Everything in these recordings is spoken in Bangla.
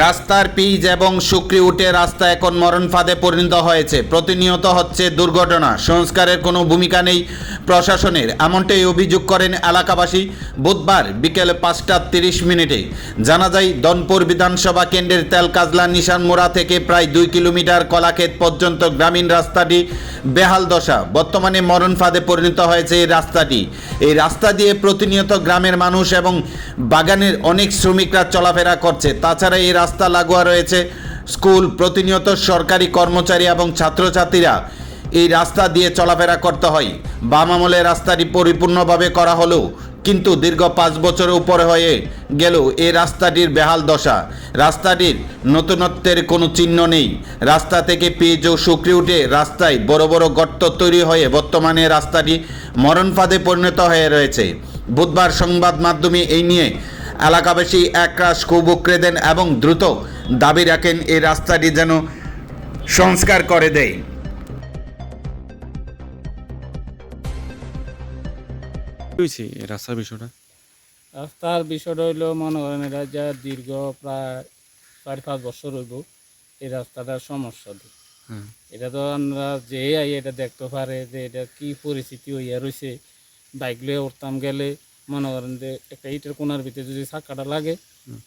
রাস্তার পিচ এবং শুক্রি উঠে রাস্তা এখন মরণ ফাঁদে পরিণত হয়েছে। প্রতিনিয়ত হচ্ছে দুর্ঘটনা। সংস্কারের কোনো ভূমিকা নেই প্রশাসনের। এমনটাই অভিযোগ করেন এলাকাবাসী বুধবার বিকেল পাঁচটা তিরিশ মিনিটে। জানা যায়, দনপুর বিধানসভা কেন্দ্রের তেলকাজলা নিশান মোড়া থেকে প্রায় দুই কিলোমিটার কলাক্ষেত পর্যন্ত গ্রামীণ রাস্তাটি বেহাল দশা। বর্তমানে মরণ ফাঁদে পরিণত হয়েছে এই রাস্তাটি। এই রাস্তা দিয়ে প্রতিনিয়ত গ্রামের মানুষ এবং বাগানের অনেক শ্রমিকরা চলাফেরা করছে। তাছাড়া এই রাস্তা লাগোয়া রয়েছে। স্কুল প্রতিনিয়ত সরকারি কর্মচারী এবং ছাত্রছাত্রীরা এই রাস্তা দিয়ে চলাফেরা করতে হয়। বাম আমলে রাস্তাটি পরিপূর্ণভাবে করা হলেও কিন্তু দীর্ঘ পাঁচ বছরের উপরে হয়ে গেল এই রাস্তাটির বেহাল দশা। রাস্তাটির নতুনত্বের কোনো চিহ্ন নেই। রাস্তা থেকে পিচ ও শুকরি উঠে রাস্তায় বড় বড় গর্ত তৈরি হয়ে বর্তমানে রাস্তাটি মরণ ফাঁদে পরিণত হয়ে রয়েছে। বুধবার সংবাদ মাধ্যমে এই নিয়ে এলাকাবাসী একরাশ ক্ষোভ উকড়ে দেন এবং দ্রুত দাবি রাখেন এই রাস্তাটি যেন সংস্কার করে দেয়। হয়েছে এই রাস্তার বিষয়টা? রাস্তার বিষয়টা হইল মনে করেন এটা যা দীর্ঘ প্রায় চার পাঁচ বছর হইব এই রাস্তাটার সমস্যা তো হ্যাঁ। এটা তো আমরা যে আই এটা দেখতে পারে যে এটা কি পরিস্থিতি হইয়া রয়েছে বাইক লয়ে উঠতাম গেলে মনে করেন যে একটা ইটের কোনার ভিতরে যদি চাকাটা লাগে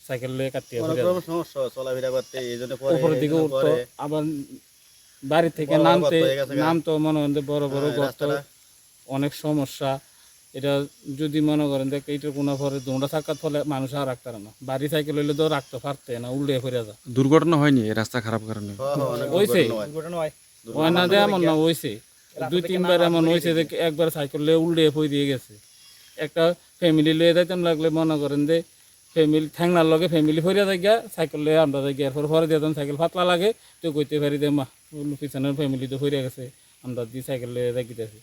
সাইকেল লয়ে কাটিয়ে অনেক রকম সমস্যা চলাফেরা করতে এই জন্য উপরের দিকে উঠতো আবার বাড়ি থেকে নামতে। নামতো মনে করেন যে বড় বড় হ্যাঁ, গর্ত অনেক সমস্যা। এটা যদি মনে করেন যে এইটার কোনো পরে দোঁড়া থাকার ফলে মানুষ আর রাখতে পারে না। বাড়ি সাইকেল হইলে তো রাখতে পারতে না উল্টে ফিরে যা দুর্ঘটনা হয়নি রাস্তা খারাপ কারণে? হ্যাঁ, হ্যাঁ, অনেক হইছে। দুর্ঘটনা হয়। না যে এমন না হয়েছে দুই তিনবার এমন হয়েছে যে একবার সাইকেল উল্টে ফই দিয়ে গেছে। একটা ফ্যামিলি লিয়ে যাইতাম লাগলে মনে করেন যে ফ্যামিলি ঠ্যাংনার লগে ফ্যামিলি ফরিয়া যাই গিয়া সাইকেল লিয়ে আমরা যাই গিয়া এরপর পরে দিতাম সাইকেল ফাতলা লাগে তো কইতে পারি যে মা পিছনের ফ্যামিলি তো ফরিয়া গেছে আমরা দি সাইকেল লিয়ে যাই গিতেছি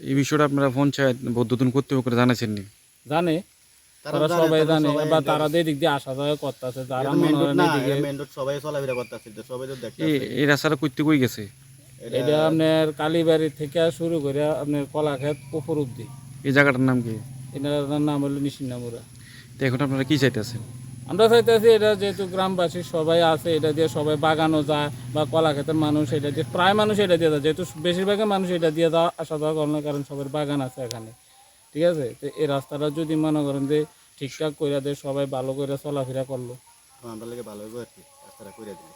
এই বিষয়টা আপনারা পঞ্চায়েত বৌদ্ধতন কর্তৃপক্ষকে জানাচ্ছেন নি জানে। তারা সবাই জানে বা তারা দিয়ে দিক দিয়ে আসা যাওয়া করতেছে যারা মনে সবাই চলাফেরা করতেছে তো সবাই তো দেখতে এই এই রাস্তাটা করতে কই গেছে? এটা আপনার কালীবাড়ি থেকে শুরু করে আপনার কলাক্ষেত পুকুর অব্দি এই জায়গাটার নাম কি? এটার নাম হলো নিশিনামুরা তো এখন আপনারা কি চাইতেছেন? আমরা চাইতেছি এটা যেহেতু গ্রামবাসী সবাই আছে এটা দিয়ে সবাই বাগানও যায় বা কলা ক্ষেতের মানুষ এটা দিয়ে প্রায় মানুষ এটা দিয়ে যায়। যেহেতু বেশিরভাগই মানুষ এটা দিয়ে যাওয়া আসা যাওয়া করে না কারণ সবার বাগান আছে এখানে। ঠিক আছে? তো এই রাস্তাটা যদি মনে করেন যে ঠিকঠাক করে দেয় সবাই ভালো করে চলাফেরা করল। আমরা লাগে ভালো রাস্তাটা করে দিলে।